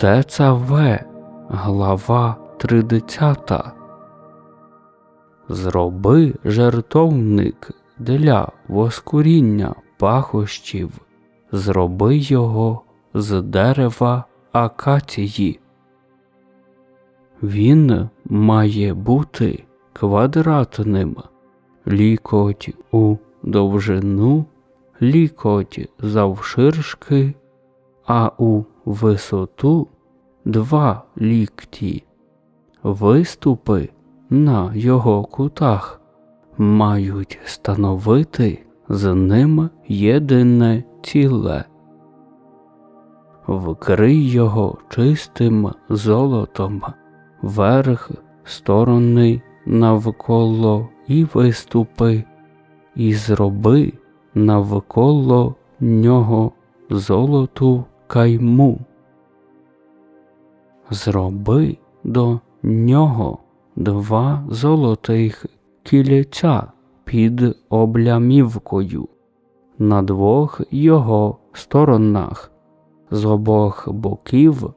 ТЦВ, глава 30. Зроби жертовник для воскуріння пахощів, зроби його з дерева акації. Він має бути квадратним, лікоть у довжину, лікоть завширшки, а у висоту два лікті. Виступи на його кутах мають становити з ним єдине ціле. Вкрий його чистим золотом, верх, сторони навколо і виступи, і зроби навколо нього золоту кайму. Зроби до нього два золотих кільця під облямівкою на двох його сторонах з обох боків,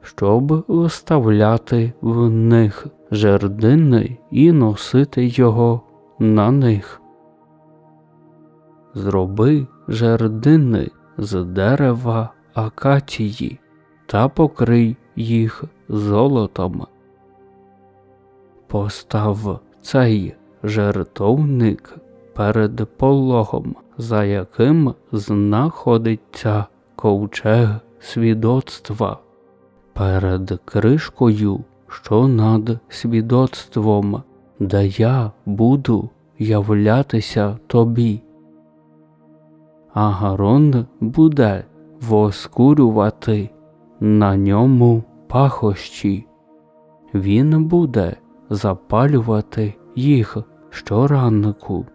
щоб вставляти в них жердини і носити його на них. Зроби жердини з дерева акації та покрий їх золотом. Постав цей жертовник перед пологом, за яким знаходиться ковчег свідоцтва, перед кришкою, що над свідоцтвом, де я буду являтися тобі. Агарон буде воскурювати на ньому пахощі. Він буде запалювати їх щоранку,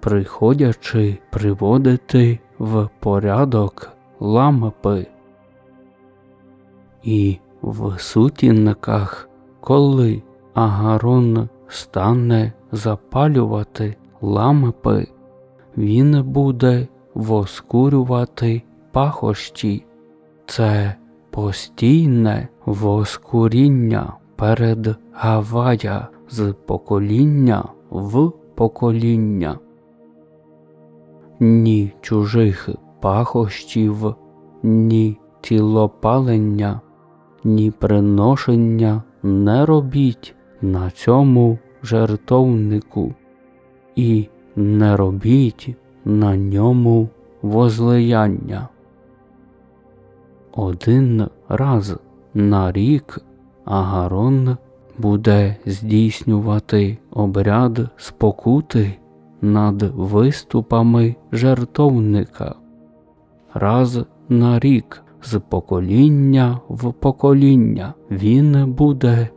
приходячи приводити в порядок лампи. І в сутінках, коли Агарон стане запалювати лампи, він буде воскурювати пахощі. Це постійне воскуріння перед Гавая з покоління в покоління. Ні чужих пахощів, ні тілопалення, ні приношення не робіть на цьому жертовнику, і не робіть на ньому возлияння. Один раз на рік Агарон буде здійснювати обряд спокути над виступами жертовника. Раз на рік з покоління в покоління він буде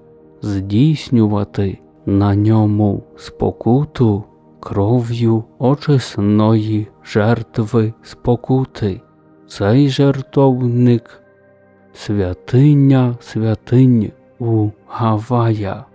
здійснювати на ньому спокуту кров'ю очисної жертви спокути. Цей жертовник святиня святинь у Гавая.